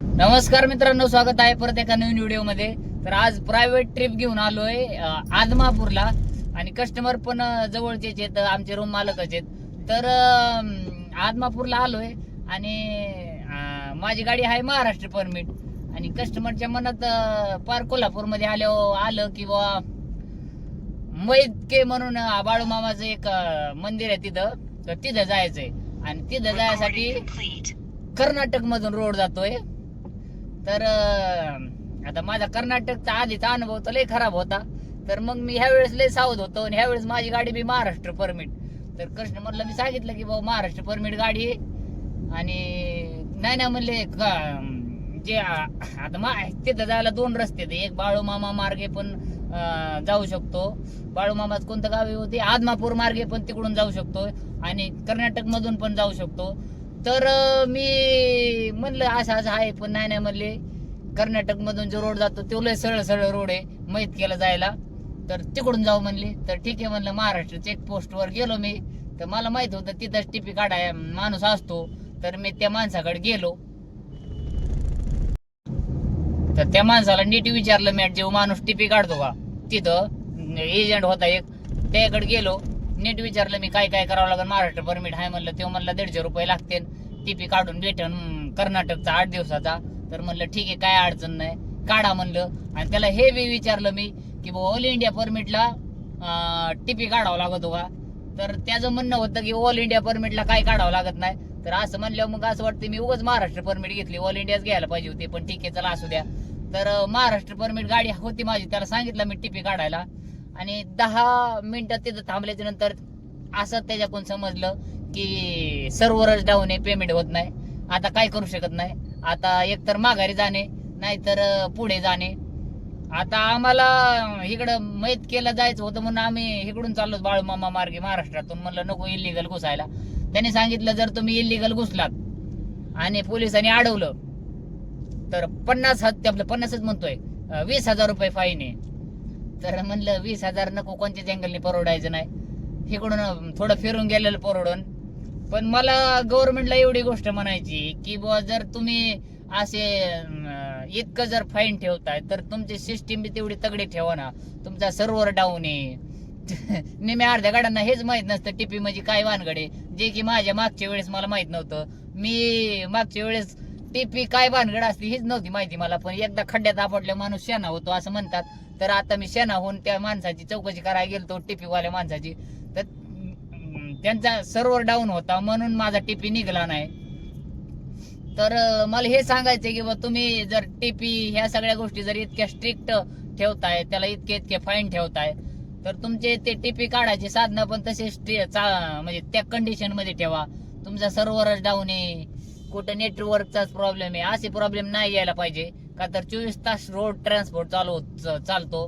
नमस्कार मित्रांनो स्वागत आहे परत एका नवीन व्हिडिओमध्ये तर आज प्रायव्हेट ट्रिप घेऊन आलोय आदमापूरला. आणि कस्टमर पण जवळचेच आहेत आमचे रूम मालकच आहेत. तर आदमापूरला आलोय आणि माझी गाडी आहे महाराष्ट्र परमिट आणि कस्टमरच्या मनात पार कोल्हापूरमध्ये आलो आलं की बा मैदके म्हणून अं, बाळूमामाचं एक मंदिर आहे तिथं. तर तिथं जायचंय. आणि तिथं जायसाठी कर्नाटक मधून रोड जातोय. तर आता माझा कर्नाटकचा आधीचा अनुभव तर लय खराब होता. तर मग मी ह्या वेळेस लय सावध होतो आणि ह्या वेळेस माझी गाडी बी महाराष्ट्र परमिट. तर कस्टमरला मी सांगितलं की बाबा महाराष्ट्र परमिट गाडी आहे. आणि नाही ना म्हणले का- जे आता मा तिथं जायला दोन रस्ते ते एक बाळूमामा मार्गे पण जाऊ शकतो. बाळूमामाच कोणतं गाव होते आदमापूर मार्गे पण तिकडून जाऊ शकतो. आणि कर्नाटक मधून पण जाऊ शकतो. तर मी म्हणलं असं असं आहे पण नाही नाही म्हणले. कर्नाटक मधून जो रोड जातो तो लय सरळ सरळ रोड आहे मैत केला जायला. तर तिकडून जाऊ म्हणले. तर ठीक आहे म्हणलं महाराष्ट्र चेक पोस्ट वर गेलो मी. तर मला माहीत होतं तिथंच टिपी काढाय माणूस असतो. तर मी त्या माणसाकडे गेलो. तर त्या माणसाला नीट विचारलं मी जेव्हा माणूस टिपी काढतो का? तिथं एजंट होता एक त्याकडे गेलो. नीट विचारलं मी काय काय करावं लागेल? महाराष्ट्र परमिट आहे म्हणलं तेव्हा म्हणलं दीडशे रुपये लागतील. टीपी काढून भेटन कर्नाटकचा आठ दिवसाचा. तर म्हणलं ठीक आहे काय अडचण नाही. काढा म्हणलं. आणि त्याला हे बी विचारलं मी की बुवा ऑल इंडिया परमिटला टीपी काढावं लागतो का तर त्याचं म्हणणं होतं की ऑल इंडिया परमिटला काय काढावं लागत नाही? तर असं म्हणल्यावर मग असं वाटतं मी उगाच महाराष्ट्र परमिट घेतली. ऑल इंडियाच घ्यायला पाहिजे होती पण ठीक आहे चला असू द्या. तर महाराष्ट्र परमिट गाडी होती माझी त्याला सांगितलं मी टीपी काढायला. आणि दहा मिनिटं तिथं थांबल्याच्या नंतर असं त्याच्याकडून समजलं की सर्व्हरच डाऊन आहे पेमेंट होत नाही. आता काय करू शकत नाही. आता एकतर माघारी जाणे नाहीतर पुढे जाणे. आता आम्हाला इकडं मैत केलं जायचं होतं म्हणून आम्ही इकडून चाललो बाळूमामा मार्गे महाराष्ट्रातून. म्हणलं नको इलिगल घुसायला. त्यांनी सांगितलं जर तुम्ही इलिगल घुसलात आणि पोलिसांनी अडवलं तर पन्नास हत्या आपलं पन्नासच म्हणतोय वीस हजार रुपये फाईन आहे. तर म्हणलं वीस हजार नको कोणत्याच अँगलने परवडायचं नाही. इकडून थोडं फिरून गेलेलं परवडून. पण मला गव्हर्नमेंटला एवढी गोष्ट म्हणायची की बुवा जर तुम्ही असे इतकं जर फाईन ठेवताय तर तुमची सिस्टीम बी तेवढी तगडी ठेवा ना. तुमचा सर्व्हर डाऊन आहे. नेहमी अर्ध्या गाड्यांना हेच माहीत नसतं टीपी म्हणजे काय वानगडे. जे की माझ्या मागच्या वेळेस मला माहीत नव्हतं. मी मागच्या वेळेस टीपी काय भानगड असते हीच नव्हती माहिती मला पण एकदा खड्ड्यात आपटल्या माणूस शेणा होतो असं म्हणतात. तर आता मी शेणाहून त्या माणसाची चौकशी करायला गेलो टिपीवाल्या माणसाची. तर त्यांचा सर्व्हर डाऊन होता म्हणून माझा टीपी निघाला नाही. तर मला हे सांगायचंय की बा तुम्ही जर टीपी ह्या सगळ्या गोष्टी जर इतक्या स्ट्रिक्ट ठेवताय त्याला इतके इतके फाईन ठेवताय तर तुमचे ते टीपी काढायचे साधनं पण तसे म्हणजे त्या कंडिशनमध्ये ठेवा. तुमचा सर्व्हरच डाऊन आहे कुठं नेटवर्कचाच प्रॉब्लेम आहे असे प्रॉब्लेम नाही यायला पाहिजे. का तर चोवीस तास रोड ट्रान्सपोर्ट चालू चालतो.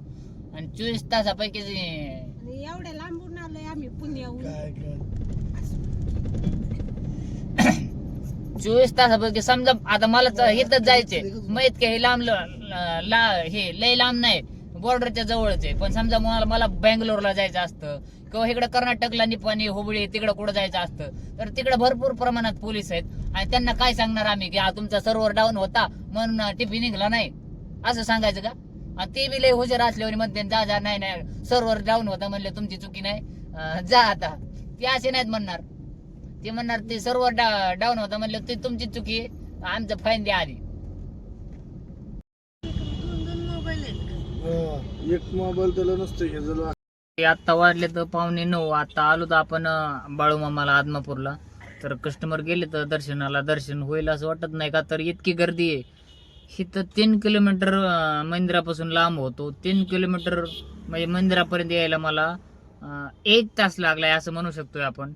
आणि चोवीस तासापैकी एवढ्या लांबून आलोय आम्ही पुण्याहून. काय काय चोवीस तासापैकी समजा आता मला च- इथंच जायचंय. मग इतके हे लांब ल- ला हे लय लांब नाही. बॉर्डरच्या जवळच आहे. पण समजा मला मला बँगलोरला जायचं असतं. किंवा इकडे कर्नाटकला निपाणी हुबळी तिकडे कुठं जायचं असतं. तर तिकडे भरपूर प्रमाणात पोलीस आहेत. आणि त्यांना काय सांगणार आम्ही की हा तुमचा सर्व्हर डाऊन होता म्हणून टिफी निघला नाही. असं सांगायचं का? आणि ते बी लय हुशार असल्यावर म्हणते जा जा नाही नाही सर्व्हर डाऊन होता म्हणले तुमची चुकी नाही. जा आता. ते असे नाहीत म्हणणार. ते म्हणणार ते सर्व्हर डाऊन होता म्हणलं ते तुमची चुकी आहे. आमचं फाईन द्या आधी. एक मोबाईल त्याला नसतं हे जर आता तर पावणे नऊ आता आलो तर आपण बाळूमामाला आदमापूरला. तर कस्टमर गेले तर दर्शनाला दर्शन होईल असं वाटत नाही का? तर इतकी गर्दी आहे. इथं तीन किलोमीटर मंदिरापासून लांब होतो. तीन किलोमीटर म्हणजे मंदिरापर्यंत यायला मला एक तास लागला आहे असं म्हणू शकतोय आपण.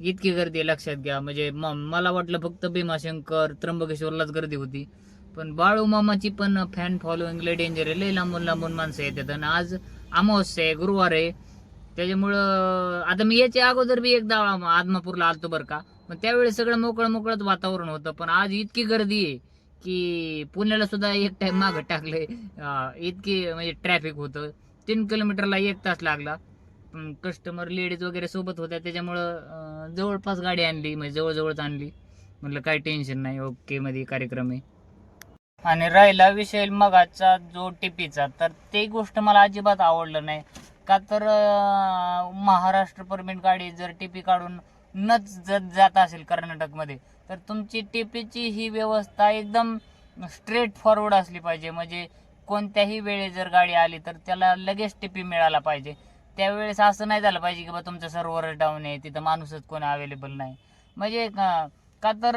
इतकी गर्दी आहे लक्षात घ्या. म्हणजे म- मला वाटलं फक्त भीमाशंकर त्र्यंबकेश्वरलाच गर्दी होती. पण बाळूमामाची पण फॅन फॉलोईंग लय डेंजर आहे. लय लांबून लांबून माणसं येतात. आणि आज अमावस्या आहे गुरुवार आहे. त्याच्यामुळं आता मी याच्या अगोदर बी एकदा आदमापूरला आलतो बरं का. पण त्यावेळी सगळं मोकळं मोकळंच वातावरण होतं. पण आज इतकी गर्दी आहे की पुण्याला सुद्धा एक टाइम मागं टाकले इतकी म्हणजे ट्रॅफिक होतं. तीन किलोमीटरला एक तास लागला. कस्टमर लेडीज वगैरे सोबत होत्या. त्याच्यामुळं जवळपास गाडी आणली. म्हणजे जवळजवळच आणली. म्हटलं काही टेन्शन नाही. ओके मध्ये कार्यक्रम आहे. आणि राहिला विषय मगाचा जो टिपीचा तर ते गोष्ट मला अजिबात आवडलं नाही. का तर महाराष्ट्र परमिट गाडी जर टिपी काढून नच जत जात असेल कर्नाटकमध्ये तर तुमची टिपीची ही व्यवस्था एकदम स्ट्रेट फॉरवर्ड असली पाहिजे. म्हणजे कोणत्याही वेळी जर गाडी आली तर त्याला लगेच टिपी मिळाला पाहिजे. त्यावेळेस असं नाही झालं पाहिजे की बा तुमचं सर्व्हर डाऊन आहे तिथं माणूसच कोणी अवेलेबल नाही. म्हणजे का का तर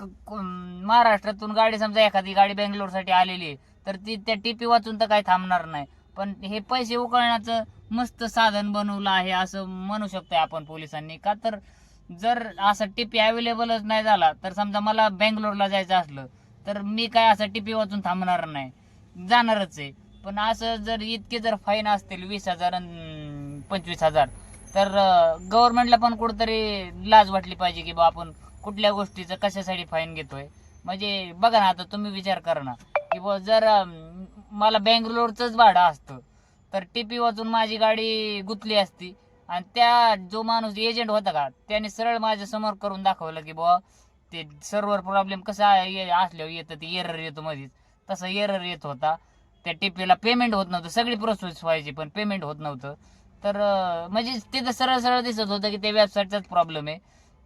क- क- महाराष्ट्रातून गाडी समजा एखादी गाडी बेंगलोरसाठी आलेली आहे तर ती त्या टीपी वाचून तर काही थांबणार नाही. पण हे पैसे उकळण्याचं मस्त साधन बनवलं आहे असं म्हणू शकतोय आपण पोलिसांनी. का तर जर असं टीपी अवेलेबलच नाही झाला तर समजा मला बेंगलोरला जायचं असलं तर मी काय असं टीपी वाचून थांबणार नाही. जाणारच आहे. पण असं जर इतके जर फाईन असतील वीस हजार अन् पंचवीस हजार तर गव्हर्नमेंटला पण कुठंतरी लाज वाटली पाहिजे की बा आपण कुठल्या गोष्टीचं कशासाठी फाईन घेतोय? म्हणजे बघा ना आता तुम्ही विचार करा ना की बुवा जर अं, मला बेंगलोरचंच भाडं असतं तर टीपी वाचून माझी गाडी गुतली असती आणि त्या जो माणूस एजंट होता का त्याने सरळ माझ्यासमोर करून दाखवलं की बुवा ते सर्व्हर प्रॉब्लेम कसा ये- असल्यावर येतं ते एरर येतो मध्येच तसा एरर येत होता. त्या टीपीला पेमेंट होत नव्हतं सगळी प्रोसेस व्हायची पण पेमेंट होत नव्हतं. तर अं, म्हणजे तिथं सरळ सरळ दिसत होतं की ते वेबसाईटचाच प्रॉब्लेम आहे.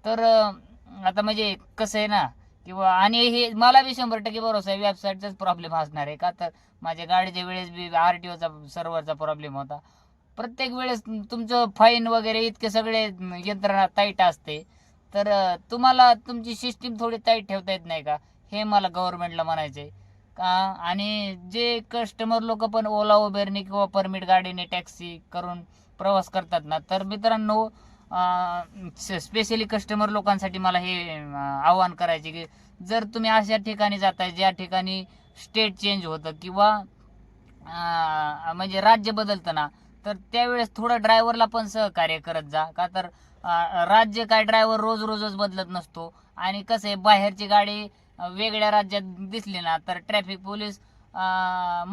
तर अं, आता म्हणजे कसं आहे ना किंवा आणि हे मला बी शंभर टक्के भरोसा आहे वेबसाईटचाच प्रॉब्लेम असणार आहे का? तर माझ्या गाडीच्या वेळेस बी आर टी ओचा सर्व्हरचा प्रॉब्लेम होता. प्रत्येक वेळेस तुमचं फाईन वगैरे इतके सगळे यंत्रणा टाईट असते. तर तुम्हाला तुमची सिस्टीम थोडी टाईट ठेवता येत नाही का? हे मला गव्हर्नमेंटला म्हणायचं आहे का? आणि जे कस्टमर लोक पण ओला उबेरने किंवा परमिट गाडीने टॅक्सी करून प्रवास करतात ना तर मित्रांनो स्पेशली कस्टमर लोकांसाठी मला हे आवाहन करायचे की जर तुम्ही अशा ठिकाणी जाताय ज्या ठिकाणी स्टेट चेंज होतं किंवा म्हणजे राज्य बदलतं ना तर त्यावेळेस थोडं ड्रायव्हरला पण सहकार्य करत जा. का तर राज्य काय ड्रायव्हर रोज रोजच बदलत नसतो. आणि कसं आहे बाहेरची गाडी वेगळ्या राज्यात दिसली ना तर ट्रॅफिक पोलीस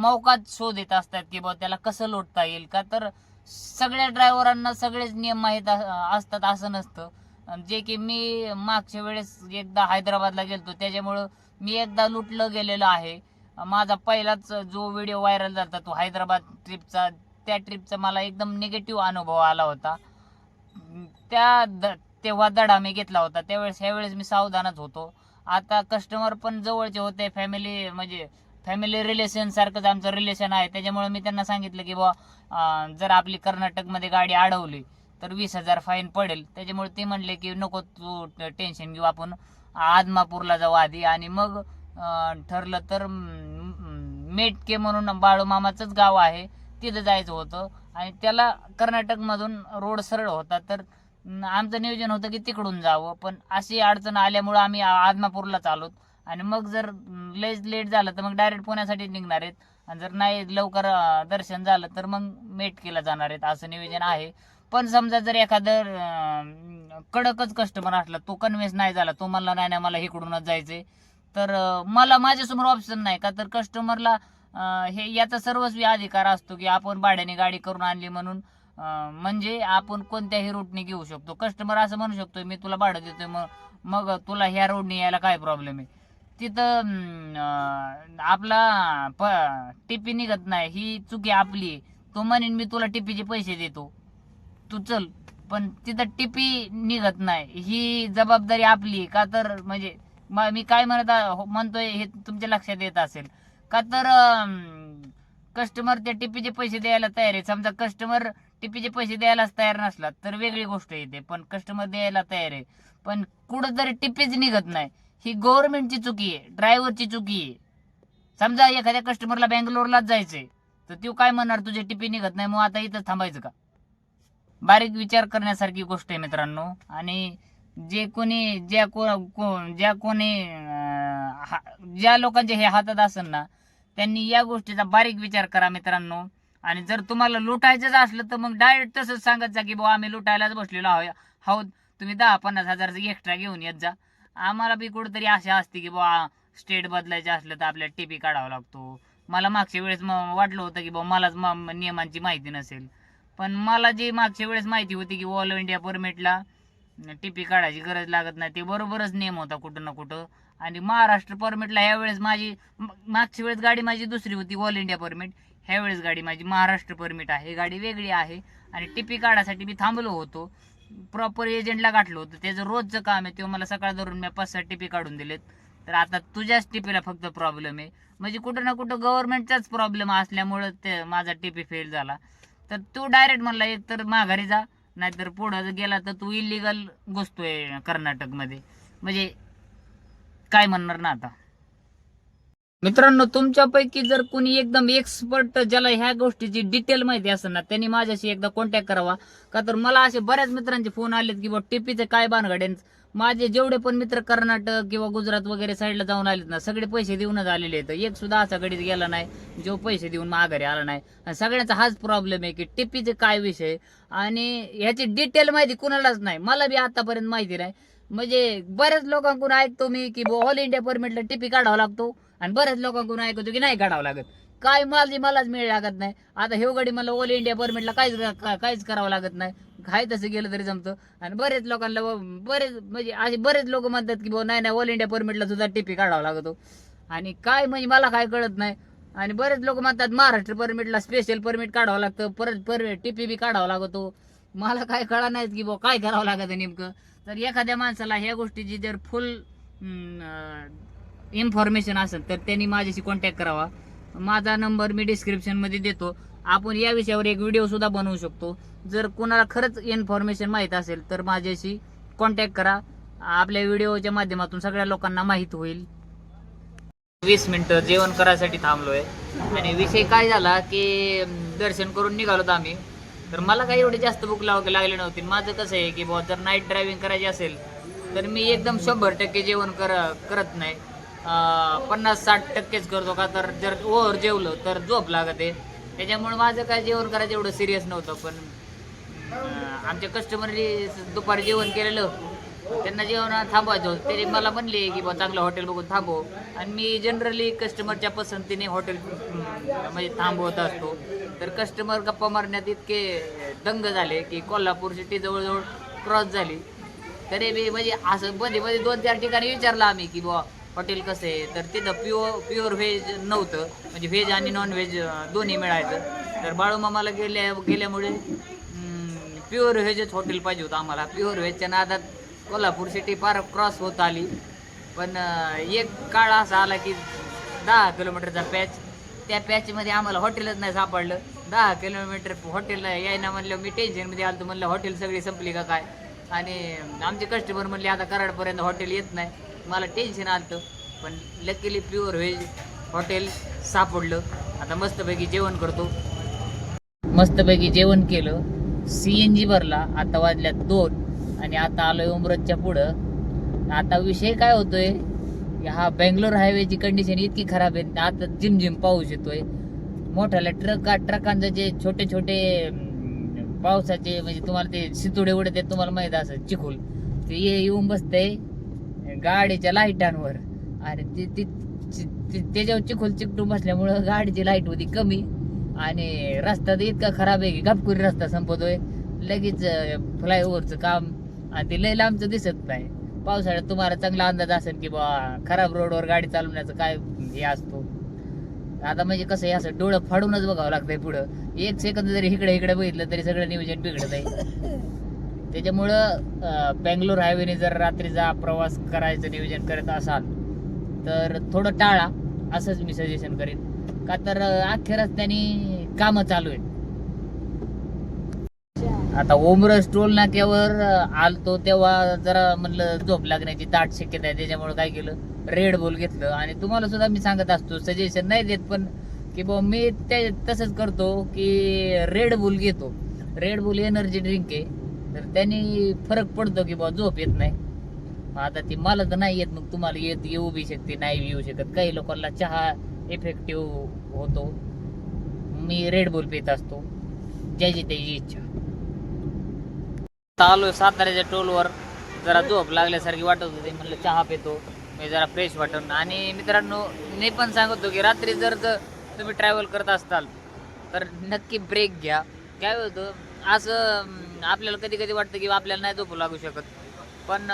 मौकाच शोध येत असतात की बा त्याला कसं लोटता येईल. का तर सगळ्या ड्रायव्हरांना सगळेच नियम माहीत असतात असं नसतं. जे की मी मागच्या वेळेस एकदा हैदराबादला गेलतो त्याच्यामुळं मी एकदा लुटलं गेलेलो आहे. माझा पहिलाच जो व्हिडिओ व्हायरल झाला तो हैदराबाद ट्रिपचा त्या ट्रिपचा मला एकदम निगेटिव्ह अनुभव आला होता. त्या द- तेव्हा दडा मी घेतला होता त्यावेळेस ह्यावेळेस मी सावधानच होतो. आता कस्टमर पण जवळचे होते फॅमिली म्हणजे फॅमिली रिलेशन सारखंच आमचं रिलेशन आहे. त्याच्यामुळे मी त्यांना सांगितलं की बुवा जर आपली कर्नाटकमध्ये गाडी अडवली तर वीस हजार फाईन पडेल. त्याच्यामुळे ते म्हणले की नको तू टेन्शन घेऊ. आपण आदमापूरला जाऊ आधी. आणि मग ठरलं तर मेटके म्हणून बाळूमामाचंच गाव आहे. तिथं जायचं होतं. आणि त्याला कर्नाटकमधून रोड सरळ होता. तर आमचं नियोजन होतं की तिकडून जावं. पण अशी अडचण आल्यामुळं आम्ही आदमापूरला आदमापूरलाच आलोत. आणि मग जर लयच लेट झालं तर मग डायरेक्ट पुण्यासाठी निघणार आहेत. आणि जर नाही लवकर दर्शन झालं तर मग मेटकीला जाणार आहेत असं नियोजन आहे. पण समजा जर एखादं कडकच कस्टमर असला तो कन्व्हिन्स नाही झाला तो म्हणला नाही नाही मला इकडूनच जायचंय. तर मला माझ्यासमोर ऑप्शन नाही का? तर कस्टमरला हे याचा सर्वस्वी अधिकार असतो की आपण भाड्याने गाडी करून आणली म्हणून म्हणजे आपण कोणत्याही रूटने घेऊ शकतो. कस्टमर असं म्हणू शकतो मी तुला भाडं देतोय मग मग तुला ह्या रोडने यायला काय प्रॉब्लेम आहे? तिथं अं, आपला प टिपी निघत नाही. ही चुकी आपली. आहे. तो म्हणेन मी तुला टिपीचे पैसे देतो. तू चल. पण तिथं टिपी निघत नाही. ही जबाबदारी आपली आहे. का तर म्हणजे म- मी काय म्हणत आ- हो- म्हणतोय हे तुमच्या लक्षात येत असेल. का तर कस्टमर त्या टिपीचे पैसे द्यायला तयार आहे. समजा कस्टमर टिपीचे पैसे द्यायलाच तयार नसला तर वेगळी गोष्ट येते. पण कस्टमर द्यायला तयार आहे. पण कुठं तरी टिपीच निघत नाही. ही गव्हर्नमेंटची चुकी आहे ड्रायव्हरची चुकी आहे. समजा एखाद्या कस्टमरला बेंगलोरलाच जायचंय तर तो काय म्हणणार तुझे टिपी निघत नाही मग आता इथं थांबायचं का? बारीक विचार करण्यासारखी गोष्ट आहे मित्रांनो. आणि जे कोणी ज्या को ज्या कोणी हा- ज्या लोकांचे हे हातात असेल ना त्यांनी या गोष्टीचा बारीक विचार करा मित्रांनो. आणि जर तुम्हाला लुटायचंच असलं तर मग डायरेक्ट तसंच सांगत जा की बाबा आम्ही लुटायलाच बसलेलो आहोत आहोत. तुम्ही दहा पन्नास हजारचं एक्स्ट्रा घेऊन येत जा. आम्हाला बी कुठेतरी आशा असते की बा स्टेट बदलायचे असलं तर आपल्याला टीपी काढावा लागतो. मला मागच्या वेळेस वाटलं होतं की बा मलाच नियमांची माहिती नसेल. पण मला जी मागच्या वेळेस माहिती होती की ऑल इंडिया परमिटला टीपी काढायची गरज लागत नाही ते बरोबरच नियम होता कुठं ना कुठं. आणि महाराष्ट्र परमिटला ह्यावेळेस माझी मागच्या वेळेस गाडी माझी दुसरी होती ऑल इंडिया परमिट ह्यावेळेस गाडी माझी महाराष्ट्र परमिट आहे. गाडी वेगळी आहे. आणि टिपी काढासाठी मी थांबलो होतो. प्रॉपर एजंटला गाठलो होतं. त्याचं रोजचं काम आहे. ते मला सकाळ धरून मी पाच सहा टिपी काढून दिलेत. तर आता तुझ्याच टिपीला फक्त प्रॉब्लेम आहे. म्हणजे कुठं ना कुठं गव्हर्नमेंटचाच प्रॉब्लेम असल्यामुळं ते माझा टिपी फेल झाला. तर तू डायरेक्ट म्हणला एक तर माघारी जा नाहीतर पुढं जर गेला तर तू इलिगल घुसतोय कर्नाटकमध्ये. म्हणजे काय म्हणणार ना आता? मित्रांनो तुमच्यापैकी जर कोणी एकदम एक्सपर्ट ज्याला ह्या गोष्टीची डिटेल माहिती असेल ना त्यांनी माझ्याशी एकदा कॉन्टॅक्ट करावा. का तर मला असे बऱ्याच मित्रांचे फोन आलेत की बा टिपीचे काय बानगड्यां माझे जेवढे पण मित्र कर्नाटक किंवा गुजरात वगैरे साईडला जाऊन आलेत ना सगळे पैसे देऊनच आलेले आहेत. एक सुद्धा असा गडीत गेला नाही जो पैसे देऊन माघारी आला नाही. आणि सगळ्यांचा हाच प्रॉब्लेम आहे की टिपीचे काय विषय? आणि ह्याची डिटेल माहिती कुणालाच नाही. मला बी आतापर्यंत माहिती नाही. म्हणजे बऱ्याच लोकांकडून ऐकतो मी की ऑल इंडिया परमिटला टिपी काढावा लागतो. आणि बऱ्याच लोकांकडून ऐकतो की नाही काढावं लागत. काय माझी मलाच मिळ लागत नाही. आता हेवगडी मला ऑल इंडिया परमिटला काहीच काहीच करावं लागत नाही. काय तसं गेलं तरी जमतं. आणि बरेच लोकांना बरेच म्हणजे असे बरेच लोक म्हणतात की भाऊ नाही नाही ऑल इंडिया परमिटला सुद्धा टिपी काढावा लागतो. आणि काय म्हणजे मला काय कळत नाही. आणि बरेच लोक म्हणतात महाराष्ट्र परमिटला स्पेशल परमिट काढावं लागतं. परत परमिट टिपी बी काढावा लागतो. मला काय कळा नाहीत की भाऊ काय करावं लागतं नेमकं? तर एखाद्या माणसाला ह्या गोष्टीची जर फुल इन्फॉर्मेशन असेल तर त्यांनी माझ्याशी कॉन्टॅक्ट करावा. माझा नंबर मी डिस्क्रिप्शनमध्ये देतो. आपण या विषयावर एक व्हिडिओसुद्धा बनवू शकतो. जर कोणाला खरंच इन्फॉर्मेशन माहीत असेल तर माझ्याशी कॉन्टॅक्ट करा. आपल्या व्हिडिओच्या माध्यमातून सगळ्या लोकांना माहीत होईल. वीस मिनटं जेवण करायसाठी थांबलोय. आणि विषय काय झाला की दर्शन करून निघालो आम्ही. तर मला काही एवढी जास्त भूक लाव लागली नव्हती. माझं कसं आहे की बुवा जर नाईट ड्रायव्हिंग करायची असेल तर मी एकदम शंभर टक्के जेवण कर करत नाही. पन्नास साठ टक्केच करतो का तर जर ओव्हर जेवलं तर झोप लागते. त्याच्यामुळे माझं काय जेवण करायचं एवढं सिरियस नव्हतं पण आमच्या कस्टमरनी दुपारी जेवण केलेलं. त्यांना जेवण थांबवायचं होतं. ते मला म्हणले की बा चांगलं हॉटेल बघून थांबव. आणि मी जनरली कस्टमरच्या पसंतीने हॉटेल म्हणजे थांबवत असतो. तर कस्टमर गप्पा मारण्यात इतके दंग झाले की कोल्हापूर सिटी जवळजवळ क्रॉस झाली. तरी बी म्हणजे असं मध्ये मध्ये दोन चार ठिकाणी विचारलं आम्ही की बुवा हॉटेल कसं आहे तर तिथं प्युअर प्युअर व्हेज नव्हतं. म्हणजे व्हेज आणि नॉन व्हेज दोन्ही मिळायचं. तर बाळूमामाला गेल्या गेल्यामुळे प्युअर व्हेजच हॉटेल पाहिजे होतं आम्हाला. प्युअर व्हेजच्या नादात कोल्हापूर सिटी फार क्रॉस होत आली. पण एक काळ असा आला की दहा किलोमीटरचा पॅच त्या पॅचमध्ये आम्हाला हॉटेलच नाही सापडलं. दहा किलोमीटर हॉटेलला यायना म्हणलं मी टेन्शनमध्ये आलो म्हणलं हॉटेल सगळी संपली का काय? आणि आमचे कस्टमर म्हणले आता कराडपर्यंत हॉटेल येत नाही. मला टेन्शन आलं पण लकीली प्युअर व्हेज हॉटेल सापडलं. आता मस्तपैकी जेवण करतो. मस्तपैकी जेवण केलं. सी एन जी भरला आता वाजल्यात दोन. आणि आता आलोय उमरतच्या पुढं. आता विषय काय होतोय? हा बेंगलोर हायवेची कंडिशन इतकी खराब आहे आता जिम पाऊस येतोय. मोठ्याला ट्रक ट्रकांचं जे छोटे छोटे पावसाचे म्हणजे तुम्हाला ते सितुडे उडत आहेत तुम्हाला माहीत असं चिखूल. ते ये- येऊन बसतंय. गाडीच्या लाईटांवर. आणि ते ते- त्याच्यावर चिखल चिकटून बसल्यामुळं गाडीची लाइट होती कमी. आणि रस्ता तर इतका खराब आहे की गपकुरी रस्ता संपतोय. लगेच फ्लायओव्हरचं काम. आणि ते लय लांबचं दिसत नाही. पावसाळ्यात तुम्हाला चांगला अंदाज असेल की बा खराब रोडवर गाडी चालवण्याचं काय हे असतो. आता म्हणजे कसं आहे असं डोळं फाडूनच बघावं लागतंय पुढं. एक सेकंद जरी इकडे इकडे बघितलं तरी सगळं नियोजन बिघडत आहे त्याच्यामुळं अं, बेंगलोर हायवेने जर रात्रीचा प्रवास करायचं नियोजन करत असाल तर थोडं टाळा. असंच मी सजेशन करेन. का तर अखेरच त्यांनी कामं चालू आहेत. आता ओमरस टोल नाक्यावर आलतो तेव्हा जरा म्हणलं झोप लागण्याची दाट शक्यता आहे. त्याच्यामुळे काय केलं? रेड बुल घेतलं. आणि तुम्हाला सुद्धा मी सांगत असतो सजेशन नाही देत पण की बुवा मी ते तसंच करतो की रेड बुल घेतो. रेड बुल एनर्जी ड्रिंक आहे. तर त्यांनी फरक पडतो की बुवा झोप येत नाही. आता ती मला तर नाही येत मग तुम्हाला येत येऊ बी शकते नाही येऊ शकत. काही लोकांना चहा इफेक्टिव्ह होतो. मी रेड बुल पित असतो. ज्याची त्याची इच्छा. चालू साताऱ्याच्या टोलवर जरा झोप लागल्यासारखी वाटत होती म्हणलं चहा पितो. मी जरा फ्रेश वाटून. आणि मित्रांनो मी पण सांगतो की रात्री जर तुम्ही ट्रॅव्हल करत असाल तर नक्की ब्रेक घ्या. काय होतं असं आपल्याला कधी कधी वाटतं की आपल्याला नाही झोपू लागू शकत. पण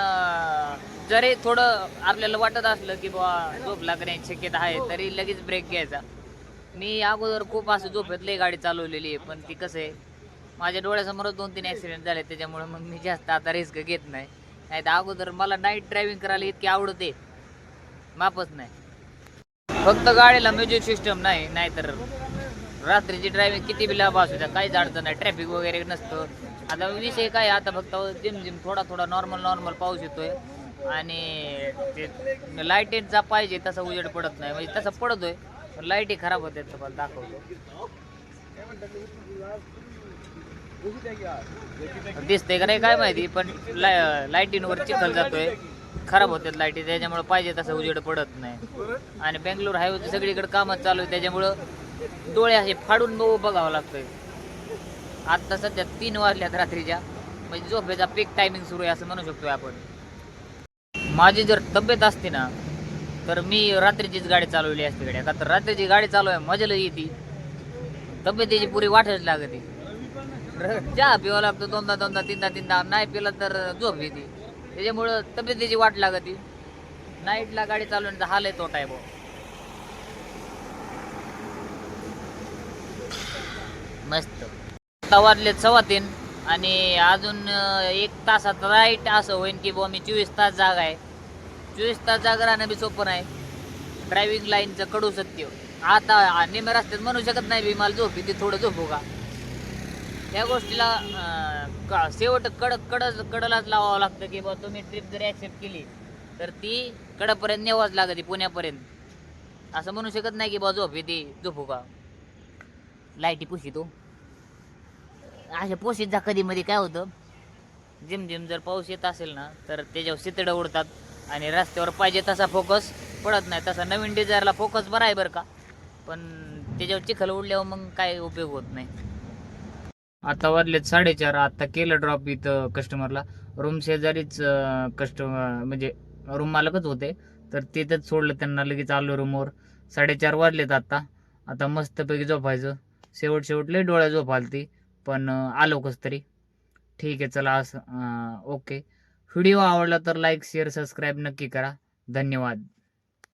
जरी थोडं आपल्याला वाटत असलं की बाबा झोप लागण्याची शक्यता आहे तरी लगेच ब्रेक घ्यायचा. मी अगोदर खूप असं झोपेतली गाडी चालवलेली आहे पण ती कसं आहे माझ्या डोळ्यासमोरच दोन तीन ॲक्सिडेंट झाले त्याच्यामुळे मग मी जास्त आता रिस्क घेत नाही. नाही तर अगोदर मला नाईट ड्रायव्हिंग करायला इतकी आवडते मापच नाही. फक्त गाडीला म्युझिक सिस्टम नाही नाहीतर रात्रीची ड्रायव्हिंग किती बी लाभ असू द्या काहीच अडचण नाही ट्रॅफिक वगैरे नसतं. आता विषय काय आता फक्त जिम जिम थोडा थोडा नॉर्मल नॉर्मल पाऊस येतोय. आणि ते लाईटीचा पाहिजे तसा उजेड पडत नाही. म्हणजे तसा पडतोय पण लाईटी खराब होते तुम्हाला दाखवतो. दिसते का नाही काय माहिती पण लाय लाईटींवर चिखल जातोय. खराब होते लाईटी त्याच्यामुळे पाहिजे तसं उजेड पडत नाही. आणि बेंगलोर हायवे सगळीकडे कामच चालू आहे त्याच्यामुळं डोळे असे फाडून बघू बघावं लागतंय. आत्ता सध्या तीन वाजल्यात रात्रीच्या. म्हणजे झोपेचा पीक टायमिंग सुरू आहे असं म्हणू शकतोय आपण. माझी जर तब्येत असते ना तर मी रात्रीचीच गाडी चालवली असते गाड्या. का तर रात्रीची गाडी चालू आहे मजा लई येते. तब्येतीची पुरी वाटच लागते. चहा पिवा लागतो दोनदा दोनदा तीनदा तीनदा. नाही पिलं तर झोप येते. त्याच्यामुळं तब्येतीची वाट लागते. नाईटला गाडी चालवण्याचा हाल आहे तोटा आहे मस्त. आता वाजले सव्वा तीन आणि अजून एक तासात राईट असं होईन की बुवा मी चोवीस तास जागा आहे. चोवीस तास जागा राहणं बी सोपं नाही. ड्रायव्हिंग लाईनचं कडू सत्य. आता निम्या रस्त्यात म्हणू शकत नाही बी मला झोपी ते थोडं झोपू का? त्या गोष्टीला का- शेवट कड कड कडलाच लावावं लागतं की बाबा तुम्ही ट्रिप जरी ॲक्सेप्ट केली तर ती कडपर्यंत नेवाच लागते पुण्यापर्यंत. असं म्हणू शकत नाही की बाबा झोप येते झोपू का? लाईटी पुशी तो. अशा पोशीत जा कधीमध्ये काय होतं? जिम जर पाऊस येत असेल ना तर त्याच्यावर शितडं उडतात आणि रस्त्यावर पाहिजे तसा फोकस पडत नाही. तसा नवीन डिझायरला फोकस बरा आहे बरं का? पण त्याच्यावर चिखल उडल्यावर मग काय उपयोग होत नाही. आता वाजलेत साडेचार. आता केलं ड्रॉप इथं कस्टमरला रूम शेजारीच कस्टमर म्हणजे रूम मालकच होते. तर तिथंच सोडलं त्यांना लगेच आलो रूमवर साडेचार वाजलेत आता. आता मस्तपैकी झोपायचं. शेवट शेवट लई डोळ्या झोप आलती पण आलो कस तरी. ठीक आहे चला असं ओके व्हिडिओ आवडला तर लाईक शेअर सबस्क्राईब नक्की करा. धन्यवाद.